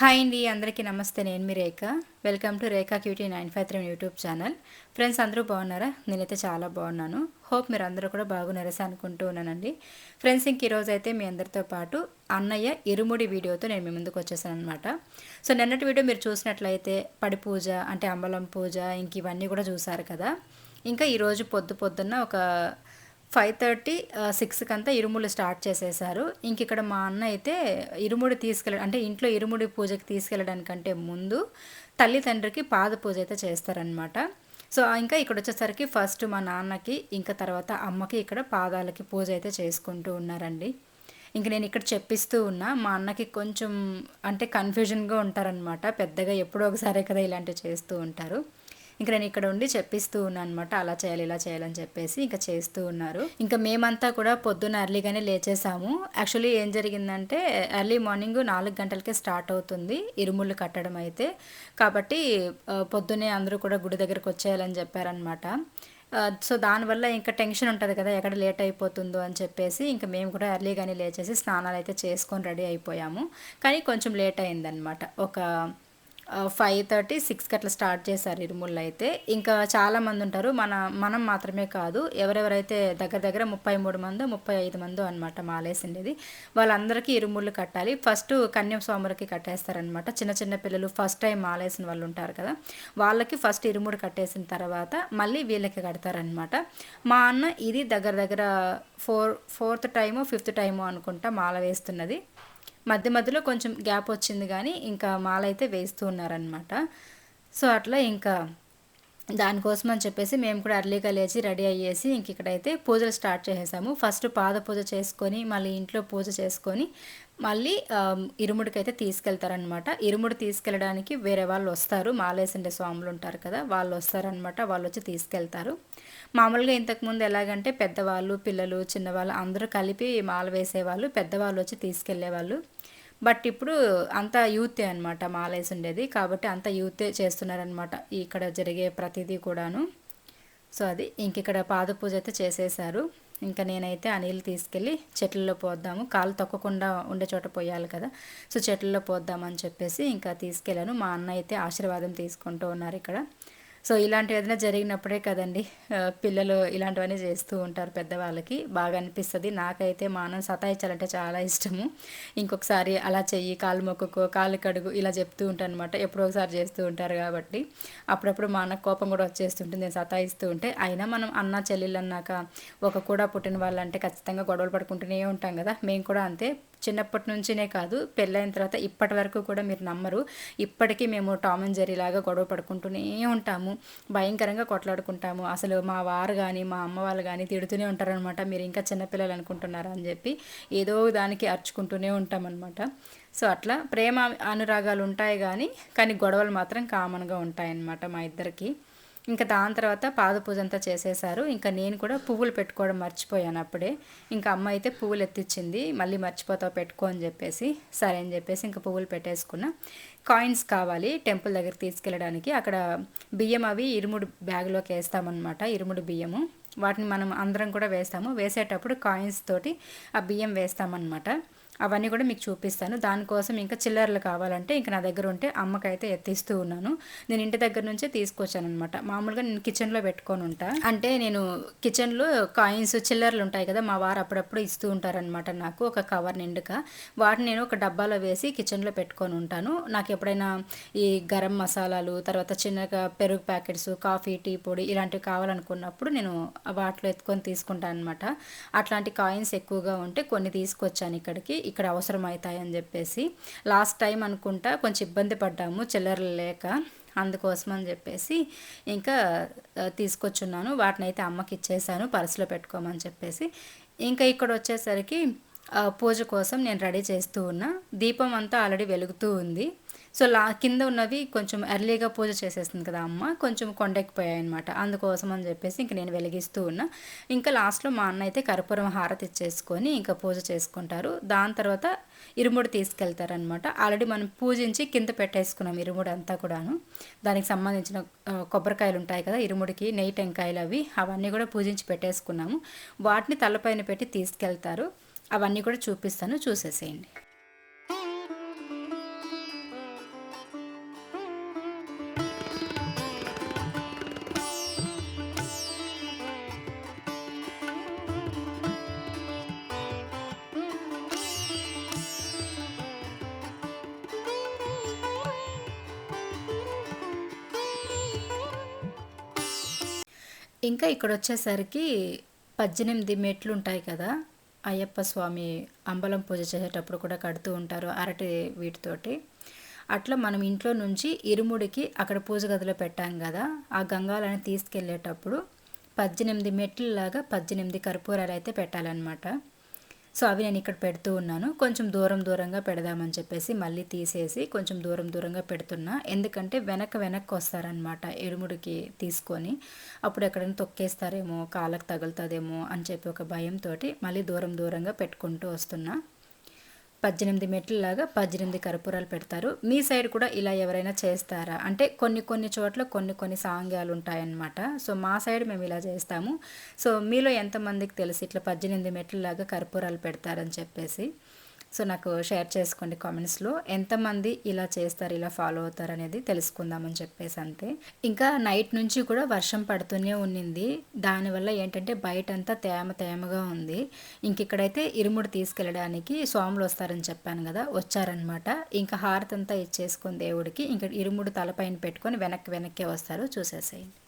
Hi అండి అందరికీ నమస్తే. నేను మీ Rekha. Welcome to Rekha cutie nine five three YouTube channel friends అందరూ బాగున్నారా? నేనైతే చాలా బాగున్నాను. హోప్ మీరు అందరూ కూడా బాగున్నారసి అనుకుంటూ ఉన్నానండి. ఫ్రెండ్స్ ఇంక ఈరోజు అయితే మీ అందరితో పాటు అన్నయ్య ఇరుముడి వీడియోతో నేను మీ ముందుకు వచ్చేసాను అనమాట సో నిన్నటి వీడియో మీరు చూసినట్లయితే పడి పూజ అంటే అంబలం పూజ ఇంక ఇవన్నీ కూడా చూసారు కదా. ఇంకా ఈరోజు పొద్దు పొద్దున్న ఒక ఫైవ్ థర్టీ సిక్స్కి అంతా ఇరుములు స్టార్ట్ చేసేసారు. ఇంక ఇక్కడ మా అన్న అయితే ఇరుముడి తీసుకెళ్ళ అంటే ఇంట్లో ఇరుముడి పూజకి తీసుకెళ్ళడానికంటే ముందు తల్లి తండ్రికి పాద పూజ అయితే చేస్తారనమాట సో ఇంకా ఇక్కడ వచ్చేసరికి ఫస్ట్ మా నాన్నకి ఇంకా తర్వాత అమ్మకి ఇక్కడ పాదాలకి పూజ అయితే చేసుకుంటూ ఉన్నారండి. ఇంక నేను ఇక్కడ చెప్పిస్తూ ఉన్నా మా అన్నకి కొంచెం అంటే కన్ఫ్యూజన్గా ఉంటారనమాట పెద్దగా ఎప్పుడో ఒకసారి కదా ఇలాంటివి చేస్తూ ఉంటారు. ఇంకా నేను ఇక్కడ ఉండి చెప్పిస్తూ ఉన్నాను అనమాట అలా చేయాలి ఇలా చేయాలని చెప్పేసి ఇంకా చేస్తూ ఉన్నారు. ఇంకా మేమంతా కూడా పొద్దున్న ఎర్లీగానే లేచేసాము. యాక్చువల్లీ ఏం జరిగిందంటే ఎర్లీ మార్నింగ్ నాలుగు గంటలకే స్టార్ట్ అవుతుంది ఇరుముళ్ళు కట్టడం అయితే. కాబట్టి పొద్దున్నే అందరూ కూడా గుడి దగ్గరకు వచ్చేయాలని చెప్పారనమాట సో దానివల్ల ఇంకా టెన్షన్ ఉంటుంది కదా ఎక్కడ లేట్ అయిపోతుందో అని చెప్పేసి ఇంకా మేము కూడా ఎర్లీగానే లేచేసి స్నానాలు అయితే చేసుకొని రెడీ అయిపోయాము. కానీ కొంచెం లేట్ అయిందనమాట ఒక ఫైవ్ థర్టీ సిక్స్కి అట్లా స్టార్ట్ చేశారు ఇరుముళ్ళు అయితే. ఇంకా చాలామంది ఉంటారు. మన మనం మాత్రమే కాదు ఎవరెవరైతే దగ్గర దగ్గర ముప్పై మూడు మందో ముప్పై ఐదు మందో అనమాట మాలేసిండేది వాళ్ళందరికీ ఇరుముళ్ళు కట్టాలి. ఫస్ట్ కన్యం స్వాములకి కట్టేస్తారనమాట చిన్న చిన్న పిల్లలు ఫస్ట్ టైం మాలేసిన వాళ్ళు ఉంటారు కదా వాళ్ళకి ఫస్ట్ ఇరుముడు కట్టేసిన తర్వాత మళ్ళీ వీళ్ళకి కడతారనమాట మా అన్న ఇది దగ్గర దగ్గర four fourth time fifth time అనుకుంటా మాల వేస్తున్నది. మధ్య మధ్యలో కొంచెం గ్యాప్ వచ్చింది కానీ ఇంకా మాల అయితే వేస్తూ ఉన్నారనమాట సో అట్లా ఇంకా దానికోసం అని చెప్పేసి మేము కూడా అర్లీగా లేచి రెడీ అయ్యేసి ఇంక ఇక్కడైతే పూజలు స్టార్ట్ చేసేసాము. ఫస్ట్ పాద పూజ చేసుకొని మళ్ళీ ఇంట్లో పూజ చేసుకొని మళ్ళీ ఇరుముడికైతే తీసుకెళ్తారనమాట ఇరుముడు తీసుకెళ్ళడానికి వేరే వాళ్ళు వస్తారు. మాలేసిండే స్వాములు ఉంటారు కదా వాళ్ళు వస్తారనమాట వాళ్ళు వచ్చి తీసుకెళ్తారు. మామూలుగా ఇంతకుముందు ఎలాగంటే పెద్దవాళ్ళు పిల్లలు చిన్నవాళ్ళు అందరూ కలిపి మాల వేసేవాళ్ళు పెద్దవాళ్ళు వచ్చి తీసుకెళ్ళేవాళ్ళు. బట్ ఇప్పుడు అంత యూతే అనమాట మాలేసి ఉండేది. కాబట్టి అంత యూతే చేస్తున్నారనమాట ఇక్కడ జరిగే ప్రతిదీ కూడాను. సో అది ఇంక ఇక్కడ పాద పూజ అయితే చేసేసారు. ఇంకా నేనైతే ఆ నీళ్ళు తీసుకెళ్ళి చెట్లలో పోద్దాము. కాలు తొక్కకుండా ఉండే చోట పోయాలి కదా. సో చెట్లలో పోద్దామని చెప్పేసి ఇంకా తీసుకెళ్ళాను. మా అన్న అయితే ఆశీర్వాదం తీసుకుంటూ ఉన్నారు ఇక్కడ. సో ఇలాంటివి ఏదైనా జరిగినప్పుడే కదండి పిల్లలు ఇలాంటివన్నీ చేస్తూ ఉంటారు పెద్దవాళ్ళకి. బాగా అనిపిస్తుంది. నాకైతే మానం సతాయించాలంటే చాలా ఇష్టము. ఇంకొకసారి అలా చెయ్యి కాలు మొక్కుకో కాలు కడుగు ఇలా చెప్తూ ఉంటాను అనమాట ఎప్పుడో ఒకసారి చేస్తూ ఉంటారు కాబట్టి. అప్పుడప్పుడు మా అన్న కోపం కూడా వచ్చేస్తుంటుంది. నేను సతాయిస్తూ ఉంటే అయినా మనం అన్న చెల్లెళ్ళు అన్నాక ఒక కూడా పుట్టిన వాళ్ళంటే ఖచ్చితంగా గొడవలు పడుకుంటూనే ఉంటాం కదా. మేము కూడా అంతే. చిన్నప్పటి నుంచినే కాదు పెళ్ళైన తర్వాత ఇప్పటి వరకు కూడా మీరు నమ్మరు. ఇప్పటికీ మేము టామ్ అండ్ జెరీ లాగా గొడవ పడుకుంటూనే ఉంటాము. భయంకరంగా కొట్లాడుకుంటాము. అసలు మా వారు కానీ మా అమ్మ వాళ్ళు కానీ తిడుతూనే ఉంటారనమాట మీరు ఇంకా చిన్నపిల్లలు అనుకుంటున్నారా అని చెప్పి ఏదో దానికి అర్చుకుంటూనే ఉంటామన్నమాట. సో అట్లా ప్రేమ అనురాగాలు ఉంటాయి కానీ కానీ గొడవలు మాత్రం కామన్గా ఉంటాయన్నమాట మా ఇద్దరికి. ఇంకా దాని తర్వాత పాదపూజ అంతా చేసేసారు. ఇంకా నేను కూడా పువ్వులు పెట్టుకోవడం మర్చిపోయాను అప్పుడే. ఇంకా అమ్మ అయితే పువ్వులు ఎత్తిచ్చింది మళ్ళీ మర్చిపోతావు పెట్టుకో అని చెప్పేసి సరే అని చెప్పేసి ఇంకా పువ్వులు పెట్టేసుకున్నా. కాయిన్స్ కావాలి టెంపుల్ దగ్గర తీసుకెళ్ళడానికి. అక్కడ బియ్యం అవి ఇరుముడు బ్యాగ్లోకి వేస్తామన్నమాట ఇరుముడు బియ్యము. వాటిని మనం అందరం కూడా వేస్తాము. వేసేటప్పుడు కాయిన్స్ తోటి ఆ బియ్యం వేస్తామన్నమాట. అవన్నీ కూడా మీకు చూపిస్తాను. దానికోసం ఇంకా చిల్లర్లు కావాలంటే ఇంకా నా దగ్గర ఉంటే అమ్మకైతే ఎత్తిస్తూ ఉన్నాను. నేను ఇంటి దగ్గర నుంచే తీసుకొచ్చాను అనమాట మామూలుగా నేను కిచెన్లో పెట్టుకొని ఉంటా. అంటే నేను కిచెన్లో కాయిన్స్ చిల్లర్లు ఉంటాయి కదా మా వారు అప్పుడప్పుడు ఇస్తూ ఉంటారనమాట నాకు ఒక కవర్ నిండుగా. వాటిని నేను ఒక డబ్బాలో వేసి కిచెన్లో పెట్టుకొని ఉంటాను. నాకు ఎప్పుడైనా ఈ గరం మసాలాలు తర్వాత చిన్నగా పెరుగు ప్యాకెట్స్ కాఫీ టీ పొడి ఇలాంటివి కావాలనుకున్నప్పుడు నేను వాటిలో ఎత్తుకొని తీసుకుంటాను అనమాట అట్లాంటి కాయిన్స్ ఎక్కువగా ఉంటే కొన్ని తీసుకొచ్చాను ఇక్కడికి. ఇక్కడ అవసరం అవుతాయని చెప్పేసి లాస్ట్ టైం అనుకుంటా కొంచెం ఇబ్బంది పడ్డాము చిల్లరలు లేక అందుకోసం అని చెప్పేసి ఇంకా తీసుకొచ్చున్నాను. వాటిని అయితే అమ్మకి ఇచ్చేసాను పర్సులో పెట్టుకోమని చెప్పేసి. ఇంకా ఇక్కడ వచ్చేసరికి పూజ కోసం నేను రెడీ చేస్తూ ఉన్నా. దీపం అంతా ఆల్రెడీ వెలుగుతూ ఉంది. సో లా కింద ఉన్నవి కొంచెం ఎర్లీగా పూజ చేసేస్తుంది కదా అమ్మ కొంచెం కొండెక్కిపోయాయి అనమాట అందుకోసం అని చెప్పేసి ఇంక నేను వెలిగిస్తూ ఉన్నా. ఇంకా లాస్ట్లో మా అన్న అయితే కర్పూరం హారతి ఇచ్చేసుకొని ఇంకా పూజ చేసుకుంటారు. దాని తర్వాత ఇరుముడు తీసుకెళ్తారనమాట ఆల్రెడీ మనం పూజించి కింద పెట్టేసుకున్నాం ఇరుముడు అంతా కూడాను. దానికి సంబంధించిన కొబ్బరికాయలు ఉంటాయి కదా ఇరుముడికి నెయ్యి టెంకాయలు అవి అవన్నీ కూడా పూజించి పెట్టేసుకున్నాము. వాటిని తలపైన పెట్టి తీసుకెళ్తారు. అవన్నీ కూడా చూపిస్తాను చూసేసేయండి. ఇంకా ఇక్కడ వచ్చేసరికి పద్దెనిమిది మెట్లు ఉంటాయి కదా అయ్యప్ప స్వామి అంబలం పూజ చేసేటప్పుడు కూడా కడుతూ ఉంటారు అరటి వీటితోటి. అట్లా మనం ఇంట్లో నుంచి ఇరుముడికి అక్కడ పూజ గదిలో పెట్టాం కదా ఆ గంగాలని తీసుకెళ్ళేటప్పుడు పద్దెనిమిది మెట్లలాగా పద్దెనిమిది కర్పూరాలు అయితే పెట్టాలన్నమాట. సో అవి నేను ఇక్కడ పెడుతూ ఉన్నాను. కొంచెం దూరం దూరంగా పెడదామని చెప్పేసి మళ్ళీ తీసేసి కొంచెం దూరం దూరంగా పెడుతున్నా. ఎందుకంటే వెనక వెనక్కి వస్తారనమాట ఇరుముడికి తీసుకొని. అప్పుడు ఎక్కడైనా తొక్కేస్తారేమో కాళ్ళకు తగులుతుందేమో అని చెప్పి ఒక భయంతో మళ్ళీ దూరం దూరంగా పెట్టుకుంటూ వస్తున్నా. పద్దెనిమిది మెట్లలాగా పద్దెనిమిది కర్పూరాలు పెడతారు. మీ సైడ్ కూడా ఇలా ఎవరైనా చేస్తారా? అంటే కొన్ని కొన్ని చోట్ల కొన్ని కొన్ని సాంగ్యాలు ఉంటాయన్నమాట. సో మా సైడ్ మేము ఇలా చేస్తాము. సో మీలో ఎంతమందికి తెలిసి ఇట్లా పద్దెనిమిది మెట్లలాగా కర్పూరాలు పెడతారని చెప్పేసి? సో నాకు షేర్ చేసుకోండి కామెంట్స్లో. ఎంతమంది ఇలా చేస్తారు ఇలా ఫాలో అవుతారు అనేది తెలుసుకుందామని చెప్పేసి అంతే. ఇంకా నైట్ నుంచి కూడా వర్షం పడుతూనే ఉన్నింది. దానివల్ల ఏంటంటే బయట అంతా తేమ తేమగా ఉంది. ఇంక ఇక్కడైతే ఇరుముడు తీసుకెళ్ళడానికి స్వాములు వస్తారని చెప్పాను కదా వచ్చారనమాట ఇంకా హారతంతా అంతా ఇచ్చేసుకుని దేవుడికి ఇంకా ఇరుముడు తలపైన పెట్టుకొని వెనక్కి వెనక్కే వస్తారు. చూసేసేయండి.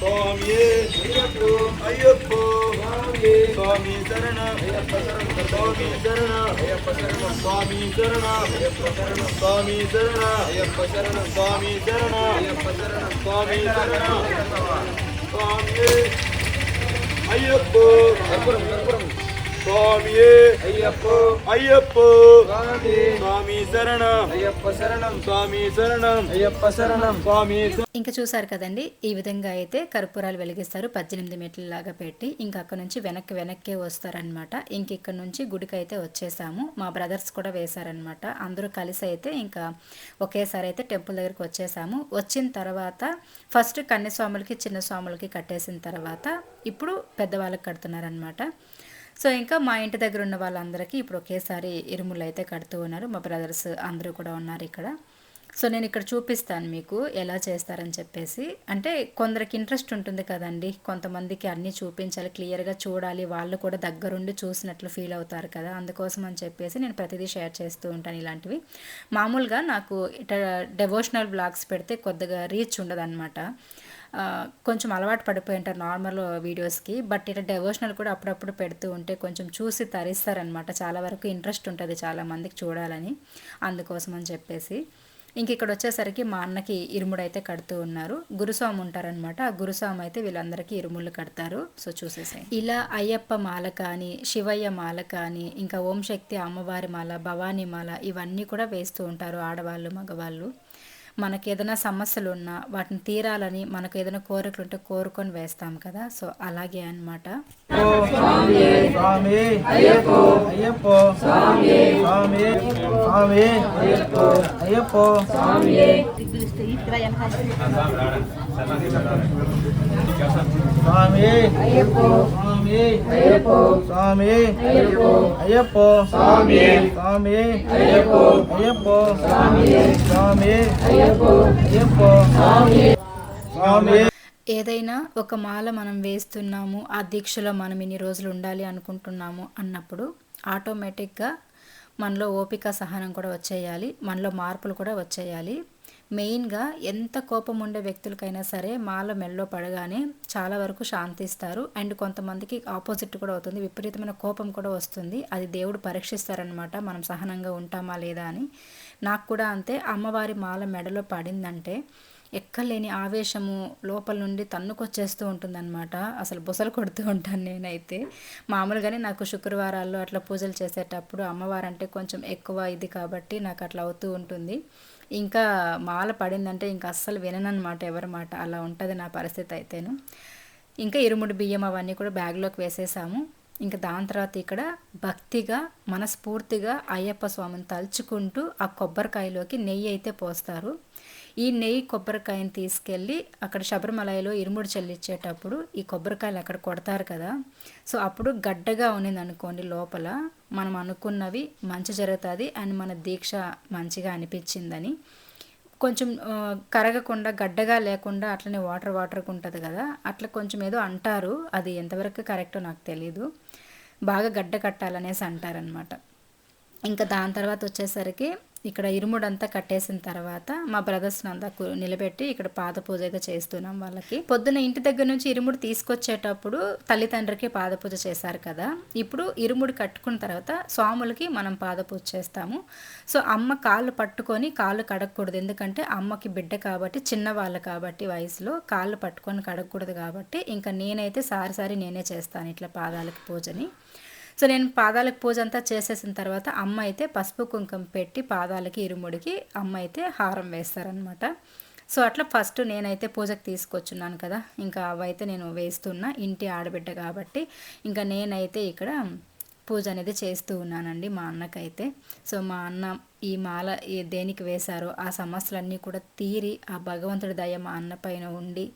స్వామి అయ్యప్పో అయ్యప్ప. స్వామి స్వామి శరణ. అయ్యప్ప శరణం. స్వామి శరణ అయ్యప్ప శరణం. స్వామి శరణ అయ్యప్ప శరణం. స్వామి శరణ. అయ్యప్ప శరణం స్వామి శరణ అయ్యప్ప. శరణం స్వామి శరణ స్వామి అయ్యప్ప. కర్పూరం కర్పూరం స్వామి. అయ్యప్పో అయ్యప్ప స్వామి స్వామి శరణ. అయ్యప్ప శరణం. స్వామి శరణం. అయ్యప్ప శరణం. స్వామి ఇంకా చూసారు కదండి ఈ విధంగా అయితే కర్పూరాలు వెలిగిస్తారు పద్దెనిమిది మెట్లలాగా పెట్టి ఇంకా అక్కడ నుంచి వెనక్కి వెనక్కే వస్తారనమాట ఇంక ఇక్కడ నుంచి గుడికి అయితే వచ్చేసాము. మా బ్రదర్స్ కూడా వేశారనమాట అందరూ కలిసి అయితే ఇంకా ఒకేసారి అయితే టెంపుల్ దగ్గరికి వచ్చేసాము. వచ్చిన తర్వాత ఫస్ట్ కన్యస్వాములకి చిన్న స్వాములకి కట్టేసిన తర్వాత ఇప్పుడు పెద్దవాళ్ళకి కడుతున్నారనమాట సో ఇంకా మా ఇంటి దగ్గర ఉన్న వాళ్ళందరికీ ఇప్పుడు ఒకేసారి ఇరుములు అయితే కడుతూ ఉన్నారు. మా బ్రదర్స్ అందరూ కూడా ఉన్నారు ఇక్కడ. సో నేను ఇక్కడ చూపిస్తాను మీకు ఎలా చేస్తారని చెప్పేసి. అంటే కొందరికి ఇంట్రెస్ట్ ఉంటుంది కదండి. కొంతమందికి అన్నీ చూపించాలి క్లియర్గా చూడాలి. వాళ్ళు కూడా దగ్గరుండి చూసినట్లు ఫీల్ అవుతారు కదా. అందుకోసం అని చెప్పేసి నేను ప్రతిదీ షేర్ చేస్తూ ఉంటాను ఇలాంటివి. మామూలుగా నాకు ఇట డెవోషనల్ బ్లాగ్స్ పెడితే కొద్దిగా రీచ్ ఉండదన్నమాట. కొంచెం అలవాటు పడిపోయి ఉంటారు నార్మల్ వీడియోస్కి బట్ ఇట్లా డెవోషనల్ కూడా అప్పుడప్పుడు పెడుతూ ఉంటే కొంచెం చూసి తరిస్తారనమాట చాలా వరకు ఇంట్రెస్ట్ ఉంటుంది చాలా మందికి చూడాలని. అందుకోసం అని చెప్పేసి. ఇంక ఇక్కడ వచ్చేసరికి మా అన్నకి ఇరుముడు అయితే కడుతూ ఉన్నారు. గురుస్వామి ఉంటారనమాట ఆ గురుస్వామి అయితే వీళ్ళందరికీ ఇరుముళ్ళు కడతారు. సో చూసేసాయి ఇలా అయ్యప్ప మాల కానీ శివయ్య మాల కానీ ఇంకా ఓం శక్తి అమ్మవారి మాల భవానీ మాల ఇవన్నీ కూడా వేస్తూ ఉంటారు ఆడవాళ్ళు మగవాళ్ళు. మనకి ఏదైనా సమస్యలు ఉన్నా వాటిని తీరాలని మనకు ఏదైనా కోరికలు ఉంటే కోరుకొని వేస్తాం కదా. సో అలాగే అన్నమాట. స్వామి అయ్యప్ప స్వామి. అయ్యప్ప. స్వామి స్వామి అయ్యప్ప స్వామి స్వామి. అయ్యప్ప. అయ్యప్ప. స్వామి. స్వామి. అయ్యప్ప. అయ్యప్ప. స్వామి. స్వామి. అయ్యప్ప. అయ్యప్ప. స్వామి. స్వామి. ఏదైనా ఒక మాల మనం వేస్తున్నాము ఆ దీక్షలో మనం ఇన్ని రోజులు ఉండాలి అనుకుంటున్నాము అన్నప్పుడు ఆటోమేటిక్గా మనలో ఓపిక సహనం కూడా వచ్చేయాలి మనలో మార్పులు కూడా వచ్చేయాలి. మెయిన్గా ఎంత కోపం ఉండే వ్యక్తులకైనా సరే మాల మెల్లో పడగానే చాలా వరకు శాంతిస్తారు. అండ్ కొంతమందికి ఆపోజిట్ కూడా అవుతుంది. విపరీతమైన కోపం కూడా వస్తుంది. అది దేవుడు పరీక్షిస్తారనమాట మనం సహనంగా ఉంటామా లేదా అని. నాకు కూడా అంతే. అమ్మవారి మాల మెడలో పడిందంటే ఎక్కలేని ఆవేశము లోపల నుండి తన్నుకొచ్చేస్తూ ఉంటుందన్నమాట. అసలు బుసలు కొడుతూ ఉంటాను నేనైతే. మామూలుగానే నాకు శుక్రవారాల్లో అట్లా పూజలు చేసేటప్పుడు అమ్మవారు అంటే కొంచెం ఎక్కువ ఇది కాబట్టి నాకు అట్లా అవుతూ ఉంటుంది. ఇంకా మాల పడిందంటే ఇంకా అస్సలు విననమాట ఎవరి మాట. అలా ఉంటుంది నా పరిస్థితి అయితేను. ఇంకా ఇరుముడి బియ్యం అవన్నీ కూడా బ్యాగ్లోకి వేసేసాము. ఇంకా దాని తర్వాత ఇక్కడ భక్తిగా మనస్ఫూర్తిగా అయ్యప్ప స్వామిని తలుచుకుంటూ ఆ కొబ్బరికాయలోకి నెయ్యి అయితే పోస్తారు. ఈ నెయ్యి కొబ్బరికాయని తీసుకెళ్ళి అక్కడ శబరిమలయలో ఇరుముడు చెల్లించేటప్పుడు ఈ కొబ్బరికాయలు అక్కడ కొడతారు కదా. సో అప్పుడు గడ్డగా ఉన్నింది అనుకోండి లోపల మనం అనుకున్నవి మంచి జరుగుతుంది అండ్ మన దీక్ష మంచిగా అనిపించిందని. కొంచెం కరగకుండా గడ్డగా లేకుండా అట్లనే వాటర్ వాటర్గా ఉంటుంది కదా అట్లా కొంచెం ఏదో అంటారు. అది ఎంతవరకు కరెక్టో నాకు తెలీదు. బాగా గడ్డ కట్టాలనేసి అంటారనమాట ఇంకా దాని తర్వాత వచ్చేసరికి ఇక్కడ ఇరుముడంతా కట్టేసిన తర్వాత మా బ్రదర్స్ని అంతా నిలబెట్టి ఇక్కడ పాద పూజ అయితే చేస్తున్నాం వాళ్ళకి. పొద్దున ఇంటి దగ్గర నుంచి ఇరుముడు తీసుకొచ్చేటప్పుడు తల్లిదండ్రికి పాద పూజ చేశారు కదా. ఇప్పుడు ఇరుముడు కట్టుకున్న తర్వాత స్వాములకి మనం పాద పూజ చేస్తాము. సో అమ్మ కాళ్ళు పట్టుకొని కాళ్ళు కడగకూడదు. ఎందుకంటే అమ్మకి బిడ్డ కాబట్టి చిన్నవాళ్ళు కాబట్టి వయసులో కాళ్ళు పట్టుకొని కడగకూడదు కాబట్టి ఇంకా నేనైతే సారి సారి నేనే చేస్తాను ఇట్లా పాదాలకి పూజని. సో నేను పాదాలకు పూజ అంతా చేసేసిన తర్వాత అమ్మ అయితే పసుపు కుంకుమ పెట్టి పాదాలకి ఇరుముడికి అమ్మ అయితే హారం వేస్తారనమాట సో అట్లా ఫస్ట్ నేనైతే పూజకు తీసుకొచ్చున్నాను కదా. ఇంకా అవైతే నేను వేస్తున్నా ఇంటి ఆడబిడ్డ కాబట్టి. ఇంకా నేనైతే ఇక్కడ పూజ అనేది చేస్తూ ఉన్నానండి మా అన్నకైతే. సో మా అన్న ఈ మాల ఈ దేనికి వేశారో ఆ సమస్యలన్నీ కూడా తీరి ఆ భగవంతుడి దయ మా అన్న పైన ఉండి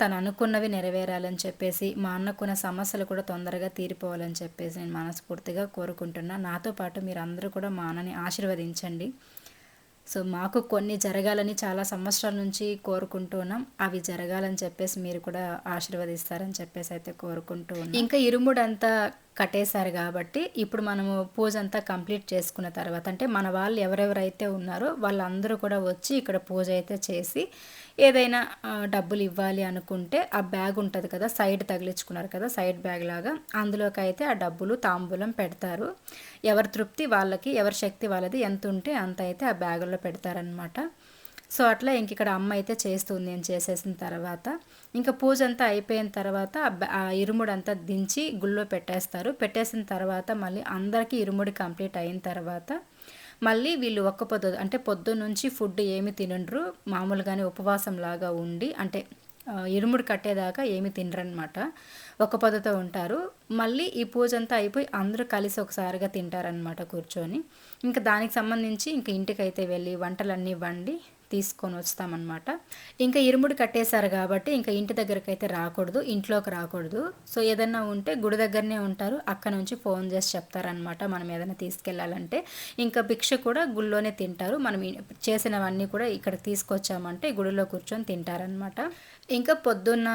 తను అనుకున్నవి నెరవేరాలని చెప్పేసి మా అన్నకున్న సమస్యలు కూడా తొందరగా తీరిపోవాలని చెప్పేసి నేను మనస్ఫూర్తిగా కోరుకుంటున్నా. నాతో పాటు మీరు అందరూ కూడా మా అన్నని ఆశీర్వదించండి. సో మాకు కొన్ని జరగాలని చాలా సంవత్సరాల నుంచి కోరుకుంటున్నాం అవి జరగాలని చెప్పేసి మీరు కూడా ఆశీర్వదిస్తారని చెప్పేసి అయితే కోరుకుంటూ ఉన్నాం. ఇంకా ఇరుముడు అంతా కట్టేశారు కాబట్టి ఇప్పుడు మనము పూజ అంతా కంప్లీట్ చేసుకున్న తర్వాత అంటే మన వాళ్ళు ఎవరెవరైతే ఉన్నారో వాళ్ళందరూ కూడా వచ్చి ఇక్కడ పూజ అయితే చేసి ఏదైనా డబ్బులు ఇవ్వాలి అనుకుంటే ఆ బ్యాగ్ ఉంటుంది కదా సైడ్ తగిలించుకున్నారు కదా సైడ్ బ్యాగ్ లాగా. అందులోకి అయితే ఆ డబ్బులు తాంబూలం పెడతారు. ఎవరి తృప్తి వాళ్ళకి ఎవరి శక్తి వాళ్ళది ఎంత ఉంటే అంత అయితే ఆ బ్యాగుల్లో పెడతారనమాట సో అట్లా ఇంక ఇక్కడ అమ్మ అయితే చేస్తుంది నేను చేసేసిన తర్వాత. ఇంకా పూజ అంతా అయిపోయిన తర్వాత ఆ ఇరుముడంతా ఆ ఇరుముడు అంతా దించి గుళ్ళో పెట్టేస్తారు. పెట్టేసిన తర్వాత మళ్ళీ అందరికీ ఇరుముడి కంప్లీట్ అయిన తర్వాత మళ్ళీ వీళ్ళు ఒక్క పొద్దు అంటే పొద్దు నుంచి ఫుడ్ ఏమి తినరు మామూలుగానే ఉపవాసం లాగా ఉండి అంటే ఇరుముడు కట్టేదాకా ఏమి తినరనమాట ఒక పొద్దుతో ఉంటారు. మళ్ళీ ఈ పూజ అంతా అయిపోయి అందరూ కలిసి ఒకసారిగా తింటారనమాట కూర్చొని. ఇంకా దానికి సంబంధించి ఇంకా ఇంటికైతే వెళ్ళి వంటలన్నీ వండి తీసుకొని వస్తామన్నమాట. ఇంకా ఇరుముడు కట్టేశారు కాబట్టి ఇంకా ఇంటి దగ్గరికి అయితే రాకూడదు ఇంట్లోకి రాకూడదు. సో ఏదన్నా ఉంటే గుడి దగ్గరనే ఉంటారు అక్కడ నుంచి ఫోన్ చేసి చెప్తారనమాట మనం ఏదైనా తీసుకెళ్ళాలంటే. ఇంకా భిక్ష కూడా గుళ్ళోనే తింటారు. మనం చేసినవన్నీ కూడా ఇక్కడ తీసుకొచ్చామంటే గుడిలో కూర్చొని తింటారనమాట ఇంకా పొద్దున్న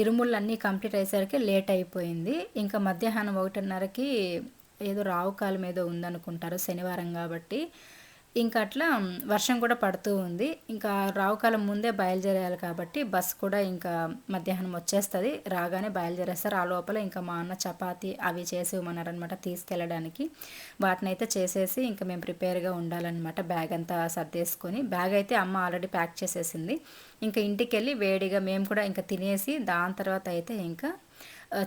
ఇరుములన్నీ కంప్లీట్ అయ్యేసరికి లేట్ అయిపోయింది. ఇంకా మధ్యాహ్నం ఒకటిన్నరకి ఏదో రావు కాలం ఏదో ఉందనుకుంటారు శనివారం కాబట్టి. ఇంకా అట్లా వర్షం కూడా పడుతూ ఉంది. ఇంకా రావుకాలం ముందే బయలుదేరాలి కాబట్టి బస్ కూడా ఇంకా మధ్యాహ్నం వచ్చేస్తుంది. రాగానే బయలుదేరేస్తారు. ఆ లోపల ఇంకా మా అన్న చపాతి అవి చేసి ఇవ్వమన్నారనమాట తీసుకెళ్ళడానికి. వాటిని అయితే చేసేసి ఇంకా మేము ప్రిపేర్గా ఉండాలన్నమాట బ్యాగ్ అంతా సర్దేసుకొని. బ్యాగ్ అయితే అమ్మ ఆల్రెడీ ప్యాక్ చేసేసింది. ఇంకా ఇంటికి వెళ్ళి వేడిగా మేము కూడా ఇంకా తినేసి దాని తర్వాత అయితే ఇంకా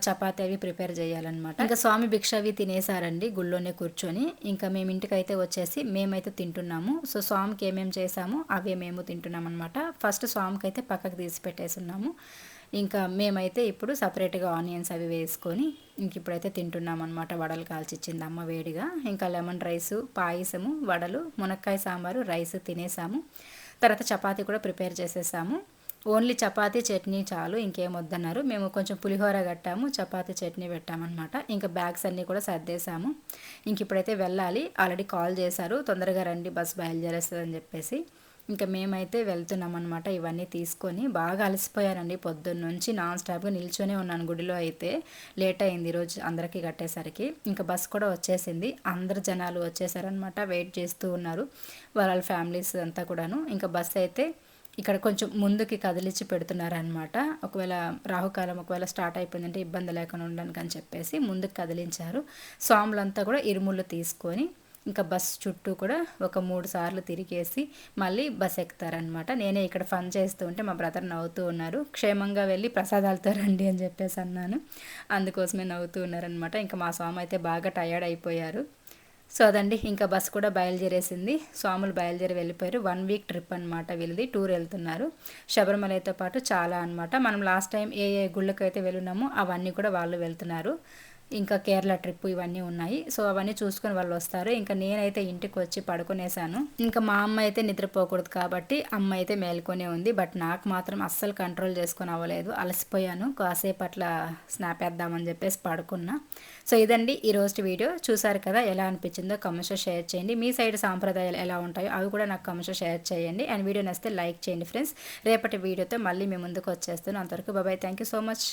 చపాతీ అవి ప్రిపేర్ చేయాలన్నమాట. ఇంకా స్వామి భిక్ష అవి తినేసారండి గుళ్ళోనే కూర్చొని. ఇంకా మేము ఇంటికి అయితే వచ్చేసి మేమైతే తింటున్నాము. సో స్వామికి ఏమేమి చేసామో అవే మేము తింటున్నాం అనమాట ఫస్ట్ స్వామికి అయితే పక్కకు తీసి పెట్టేసున్నాము ఇంకా మేమైతే ఇప్పుడు సపరేట్గా ఆనియన్స్ అవి వేసుకొని ఇంక ఇప్పుడైతే తింటున్నాం అనమాట వడలు కాల్చిచ్చింది అమ్మ వేడిగా. ఇంకా లెమన్ రైసు పాయసము వడలు మునక్కాయ సాంబారు రైస్ తినేసాము. తర్వాత చపాతీ కూడా ప్రిపేర్ చేసేసాము. ఓన్లీ చపాతీ చట్నీ చాలు ఇంకేం వద్దన్నారు. మేము కొంచెం పులిహోర కట్టాము చపాతీ చట్నీ పెట్టామన్నమాట. ఇంకా బ్యాగ్స్ అన్నీ కూడా సర్దేశాము. ఇంక ఇప్పుడైతే వెళ్ళాలి. ఆల్రెడీ కాల్ చేశారు. తొందరగా రండి బస్ బయలుదేరేస్తుందని చెప్పేసి. ఇంకా మేమైతే వెళ్తున్నాం అనమాట ఇవన్నీ తీసుకొని. బాగా అలసిపోయానండి పొద్దున్న నుంచి నాన్ స్టాప్గా నిల్చొనే ఉన్నాను గుడిలో అయితే. లేట్ అయింది ఈరోజు అందరికీ కట్టేసరికి. ఇంకా బస్ కూడా వచ్చేసింది. అందరు జనాలు వచ్చేసారనమాట వెయిట్ చేస్తూ ఉన్నారు. వాళ్ళ ఫ్యామిలీస్ అంతా కూడాను. ఇంకా బస్ అయితే ఇక్కడ కొంచెం ముందుకి కదిలించి పెడుతున్నారనమాట ఒకవేళ రాహుకాలం ఒకవేళ స్టార్ట్ అయిపోయిందంటే ఇబ్బంది లేకుండా ఉండడానికి అని చెప్పేసి ముందుకు కదిలించారు. స్వాములంతా కూడా ఇరుముళ్ళు తీసుకొని ఇంకా బస్ చుట్టూ కూడా ఒక మూడు సార్లు తిరిగేసి మళ్ళీ బస్ ఎక్కుతారనమాట నేనే ఇక్కడ ఫన్ చేస్తూ ఉంటే మా బ్రదర్ నవ్వుతూ ఉన్నారు. క్షేమంగా వెళ్ళి ప్రసాదాలతో రండి అని చెప్పేసి అన్నాను. అందుకోసమే నవ్వుతూ ఉన్నారనమాట ఇంకా మా స్వామి అయితే బాగా టయర్డ్ అయిపోయారు. సో అదండి ఇంకా బస్ కూడా బయలుదేరేసింది. స్వాములు బయలుదేరి వెళ్ళిపోయారు. వన్ వీక్ ట్రిప్ అనమాట వీళ్ళది టూర్ వెళ్తున్నారు. శబరిమలతో పాటు చాలా అనమాట మనం లాస్ట్ టైం ఏ ఏ గుళ్ళకైతే వెళ్ళినామో అవన్నీ కూడా వాళ్ళు వెళ్తున్నారు. ఇంకా కేరళ ట్రిప్ ఇవన్నీ ఉన్నాయి. సో అవన్నీ చూసుకొని వాళ్ళు వస్తారు. ఇంకా నేనైతే ఇంటికి వచ్చి పడుకునేసాను ఇంకా మా అమ్మ అయితే నిద్రపోకూడదు కాబట్టి అమ్మ అయితే మేల్కొనే ఉంది. బట్ నాకు మాత్రం అస్సలు కంట్రోల్ చేసుకొని అవ్వలేదు. అలసిపోయాను. కాసేపు అట్లా స్నాప్ వేద్దామని చెప్పేసి పడుకున్నా. సో ఇదండి ఈ రోజు వీడియో. చూసారు కదా ఎలా అనిపించిందో కమెంట్స్లో షేర్ చేయండి. మీ సైడ్ సాంప్రదాయాలు ఎలా ఉంటాయో అవి కూడా నాకు కమెంట్స్లో షేర్ చేయండి. అండ్ వీడియో నచ్చితే లైక్ చేయండి ఫ్రెండ్స్. రేపటి వీడియోతో మళ్ళీ మీ ముందుకు వచ్చేస్తాను. అంతవరకు బాబాయ్ థ్యాంక్ యూ సో మచ్.